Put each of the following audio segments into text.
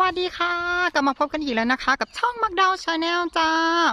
วัสดีค่ะ กลับมาพบกันอีกแล้วนะคะ กับช่องมักดาวชาแนลจ้า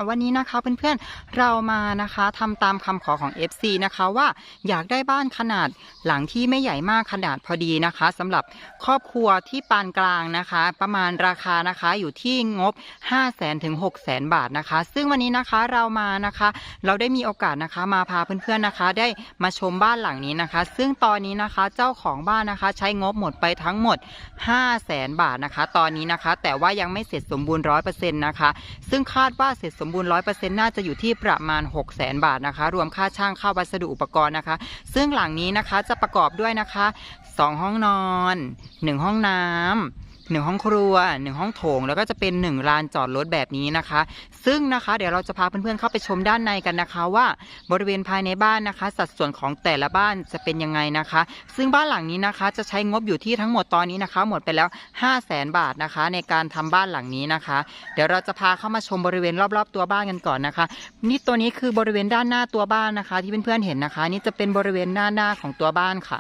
วันนี้นะคะเพื่อนๆเรามานะคะทำตามคำขอของ FC นะคะว่าอยากได้บ้านขนาดหลังที่ไม่ใหญ่มากขนาดพอดีนะคะสำหรับครอบครัวที่ปานกลางนะคะ ประมาณราคานะคะอยู่ที่งบ 5 0 0แสนถึง6 0แสนบาทนะคะ ซึ่งวันนี้นะคะเรามานะคะ เราได้มีโอกาสนะคะมาพาเพื่อนๆนะคะ ได้มาชมบ้านหลังนี้นะคะ ซึ่งตอนนี้นะคะเจ้าของบ้านนะคะ ใช้งบหมดไปทั้งหมด 5 0 0แสนบาทนะคะตอนนี้นะคะ แต่ว่ายังไม่เสร็จสมบูรณ์ร้อยเปอร์เซ็นต์นะคะ ซึ่งคาดว่าเสร็จสมบูรณ์ร้อยเปอร์เซ็นต์น่าจะอยู่ที่ประมาณ6กแสนบาทนะคะ รวมค่าช่างค่าวัสดุอุปกรณ์นะคะ ซึ่งหลังนี้นะคะจะประกอบด้วยนะคะ2ห้องนอน1ห้องน้ำ หนึ่งห้องครัวหนึ่งห้องโถง แล้วก็จะเป็นหนึ่งลานจอดรถแบบนี้นะคะ ซึ่งนะคะเดี๋ยวเราจะพาเพื่อนๆเข้าไปชมด้านในกันนะคะว่าบริเวณภายในบ้านนะคะ สัดส่วนของแต่ละบ้านจะเป็นยังไงนะคะ ซึ่งบ้านหลังนี้นะคะ จะใช้งบอยู่ที่ทั้งหมดตอนนี้นะคะ หมดไปแล้ว 5 0 0แสนบาทนะคะ ในการทำบ้านหลังนี้นะคะ เดี๋ยวเราจะพาเข้ามาชมบริเวณรอบๆตัวบ้านกันก่อนนะคะ นี่ตัวนี้คือบริเวณด้านหน้าตัวบ้านนะคะ ที่เพื่อนๆเห็นนะคะ นี่จะเป็นบริเวณหน้าหน้าของตัวบ้านค่ะ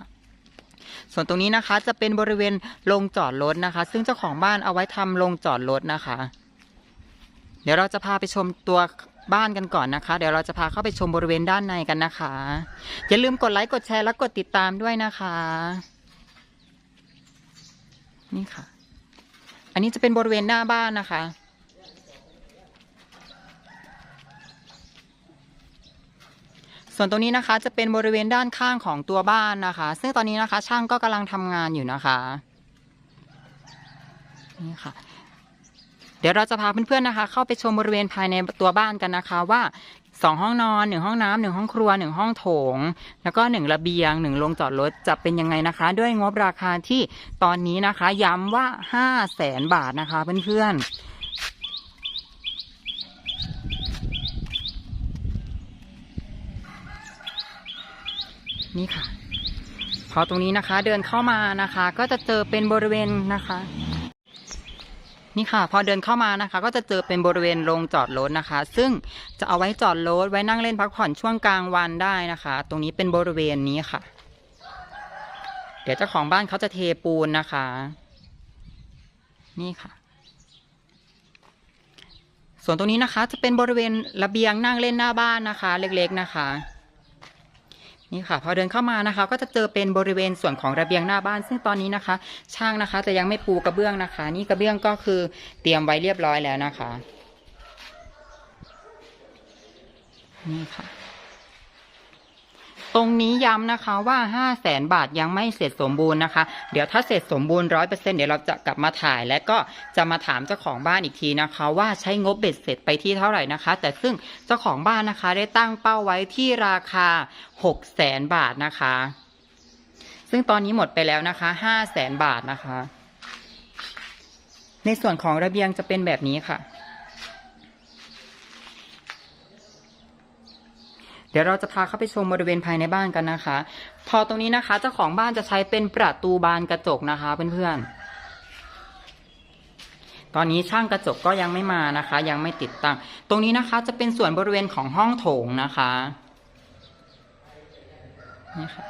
ส่วนตรงนี้นะคะจะเป็นบริเวณโรงจอดรถนะคะ ซึ่งเจ้าของบ้านเอาไว้ทำโรงจอดรถนะคะ เดี๋ยวเราจะพาไปชมตัวบ้านกันก่อนนะคะ เดี๋ยวเราจะพาเข้าไปชมบริเวณด้านในกันนะคะ อย่าลืมกดไลค์กดแชร์และกดติดตามด้วยนะคะ นี่ค่ะ อันนี้จะเป็นบริเวณหน้าบ้านนะคะ ส่วนตรงนี้นะคะจะเป็นบริเวณด้านข้างของตัวบ้านนะคะ ซึ่งตอนนี้นะคะ ช่างก็กำลังทำงานอยู่นะคะนี่ค่ะเดี๋ยวเราจะพาเพื่อนๆนะคะ เข้าไปชมบริเวณภายในตัวบ้านกันนะคะ ว่าสองห้องนอนหนึ่งห้องน้ำหนึ่งห้องครัวหนึ่งห้องโถง แล้วก็หนึ่งระเบียงหนึ่งโรงจอดรถจะเป็นยังไงนะคะ ด้วยงบราคาที่ตอนนี้นะคะ ย้ำว่าห้าแสนบาทนะคะเพื่อนๆ นี่ค่ะ พอตรงนี้นะคะ เดินเข้ามานะคะ ก็จะเจอเป็นบริเวณนะคะ นี่ค่ะ พอเดินเข้ามานะคะ ก็จะเจอเป็นบริเวณโรงจอดรถนะคะ ซึ่งจะเอาไว้จอดรถไว้นั่งเล่นพักผ่อนช่วงกลางวันได้นะคะ ตรงนี้เป็นบริเวณนี้ค่ะ เดี๋ยวเจ้าของบ้านเขาจะเทปูนนะคะ นี่ค่ะส่วนตรงนี้นะคะจะเป็นบริเวณระเบียงนั่งเล่นหน้าบ้านนะคะ เล็กๆนะคะ นี่ค่ะพอเดินเข้ามานะคะ ก็จะเจอเป็นบริเวณส่วนของระเบียงหน้าบ้าน ซึ่งตอนนี้นะคะ ช่างนะคะจะยังไม่ปูกระเบื้องนะคะ นี่กระเบื้องก็คือเตรียมไว้เรียบร้อยแล้วนะคะ นี่ค่ะ รงนี้ย้ำนะคะว่า 5 0 0แสนบาทยังไม่เสร็จสมบูรณ์นะคะ เดี๋ยวถ้าเสร็จสมบูรณ์ร้อยเปอร์เซ็นเดี๋ยวเราจะกลับมาถ่ายและก็จะมาถามเจ้าของบ้านอีกทีนะคะ ว่าใช้งบเบ็ดเสร็จไปที่เท่าไหร่นะคะ แต่ซึ่งเจ้าของบ้านนะคะได้ตั้งเป้าไว้ที่ราคา6 0แสนบาทนะคะ ซึ่งตอนนี้หมดไปแล้วนะคะ5 0 0แสนบาทนะคะ ในส่วนของระเบียงจะเป็นแบบนี้ค่ะ เดี๋ยวเราจะพาเข้าไปชมบริเวณภายในบ้านกันนะคะ พอตรงนี้นะคะเจ้าของบ้านจะใช้เป็นประตูบานกระจกนะคะเพื่อนๆ ตอนนี้ช่างกระจกก็ยังไม่มานะคะ ยังไม่ติดตั้ง ตรงนี้นะคะจะเป็นส่วนบริเวณของห้องโถงนะคะนี่ค่ะ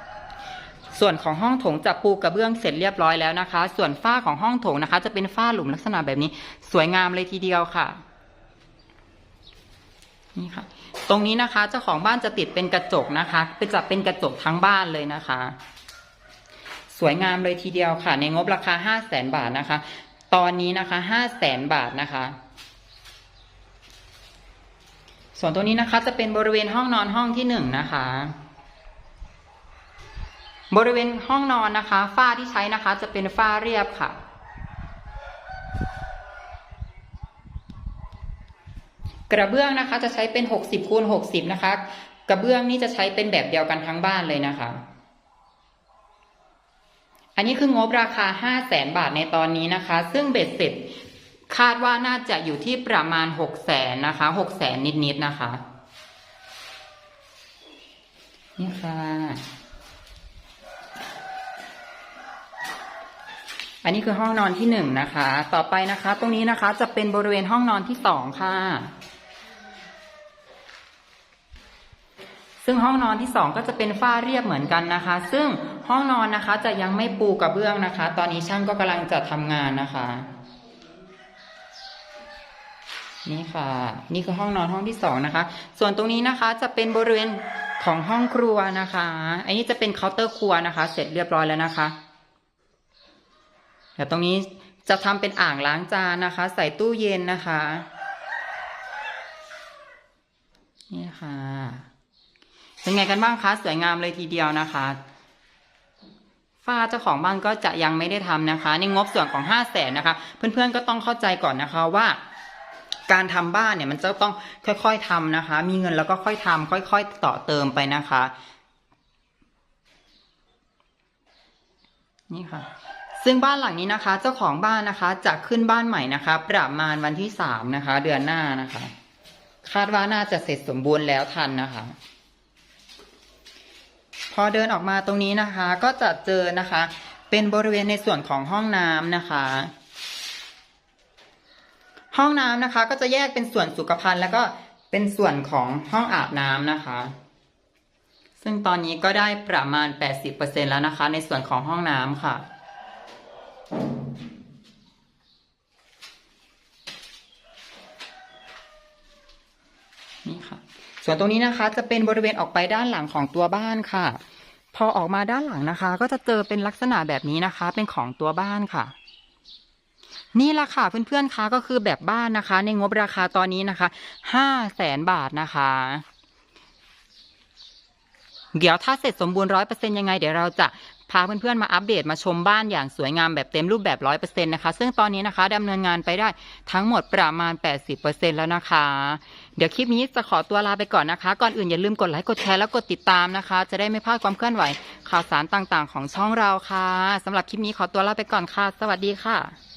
ส่วนของห้องโถงจะปูกระเบื้องเสร็จเรียบร้อยแล้วนะคะ ส่วนฝ้าของห้องโถงนะคะ จะเป็นฝ้าหลุมลักษณะแบบนี้ สวยงามเลยทีเดียวค่ะ นี่ค่ะ ตรงนี้นะคะเจ้าของบ้านจะติดเป็นกระจกนะคะเป็นจะเป็นกระจกทั้งบ้านเลยนะคะ สวยงามเลยทีเดียวค่ะ ในงบราคาห้าแสนบาทนะคะ ตอนนี้นะคะห้าแสนบาทนะคะส่วนตรงนี้นะคะจะเป็นบริเวณห้องนอนห้องที่หนึ่งนะคะ บริเวณห้องนอนนะคะฝ้าที่ใช้นะคะ จะเป็นฝ้าเรียบค่ะ กระเบื้องนะคะจะใช้เป็นหกสิบคูณหกสิบนะคะ กระเบื้องนี่จะใช้เป็นแบบเดียวกันทั้งบ้านเลยนะคะ อันนี้คืองบราคาห้าแสนบาทในตอนนี้นะคะ ซึ่งเบ็ดเสร็จคาดว่าน่าจะอยู่ที่ประมาณหกแสนนะคะหกแสนนิดๆนะคะ นี่ค่ะ อันนี้คือห้องนอนที่หนึ่งนะคะ ต่อไปนะคะ ตรงนี้นะคะจะเป็นบริเวณห้องนอนที่สองค่ะ ซึ่งห้องนอนที่สองก็จะเป็นฝ้าเรียบเหมือนกันนะคะ ซึ่งห้องนอนนะคะจะยังไม่ปูกระเบื้องนะคะ ตอนนี้ช่างก็กำลังจะทำงานนะคะ นี่ค่ะ นี่คือห้องนอนห้องที่สองนะคะ ส่วนตรงนี้นะคะจะเป็นบริเวณของห้องครัวนะคะ อันนี้จะเป็นเคาน์เตอร์ครัวนะคะ เสร็จเรียบร้อยแล้วนะคะเดี๋ยวตรงนี้จะทำเป็นอ่างล้างจานนะคะ ใส่ตู้เย็นนะคะ นี่ค่ะ เป็นไงกันบ้างคะสวยงามเลยทีเดียวนะคะฝ้าเจ้าของบ้านก็จะยังไม่ได้ทำนะคะในงบส่วนของห้าแสนนะคะ เพื่อนๆก็ต้องเข้าใจก่อนนะคะว่า การทำบ้านเนี่ยมันจะต้องค่อยๆทำนะคะ มีเงินแล้วก็ค่อยทำค่อย ๆ ต่อเติมไปนะคะ นี่ค่ะ ซึ่งบ้านหลังนี้นะคะ เจ้าของบ้านนะคะจะขึ้นบ้านใหม่นะคะ ประมาณวันที่สามนะคะ เดือนหน้านะคะ คาดว่าน่าจะเสร็จสมบูรณ์แล้วทันนะคะ พอเดินออกมาตรงนี้นะคะ ก็จะเจอนะคะ เป็นบริเวณในส่วนของห้องน้ำนะคะ ห้องน้ำนะคะ ก็จะแยกเป็นส่วนสุขภัณฑ์แล้วก็เป็นส่วนของห้องอาบน้ำนะคะ ซึ่งตอนนี้ก็ได้ประมาณ 80%แล้วนะคะ ในส่วนของห้องน้ำค่ะ นี่ค่ะ ส่วนตรงนี้นะคะ จะเป็นบริเวณออกไปด้านหลังของตัวบ้านค่ะ พอออกมาด้านหลังนะคะ ก็จะเจอเป็นลักษณะแบบนี้นะคะ เป็นของตัวบ้านค่ะ นี่ละค่ะเพื่อนๆคะก็คือแบบบ้านนะคะ ในงบราคาตอนนี้นะคะห้าแสนบาทนะคะเดี๋ยวถ้าเสร็จสมบูรณ์ร้อยเปอร์เซ็นยังไง เดี๋ยวเราจะพาเพื่อนๆมาอัปเดตมาชมบ้านอย่างสวยงามแบบเต็มรูปแบบร้อยเปอร์เซ็นนะคะ ซึ่งตอนนี้นะคะดำเนินงานไปได้ทั้งหมดประมาณ80%แล้วนะคะ เดี๋ยวคลิปนี้จะขอตัวลาไปก่อนนะคะ ก่อนอื่นอย่าลืมกดไลค์กดแชร์แล้วกดติดตามนะคะ จะได้ไม่พลาดความเคลื่อนไหวข่าวสารต่างๆ ของช่องเราค่ะสำหรับคลิปนี้ขอตัวลาไปก่อนค่ะ สวัสดีค่ะ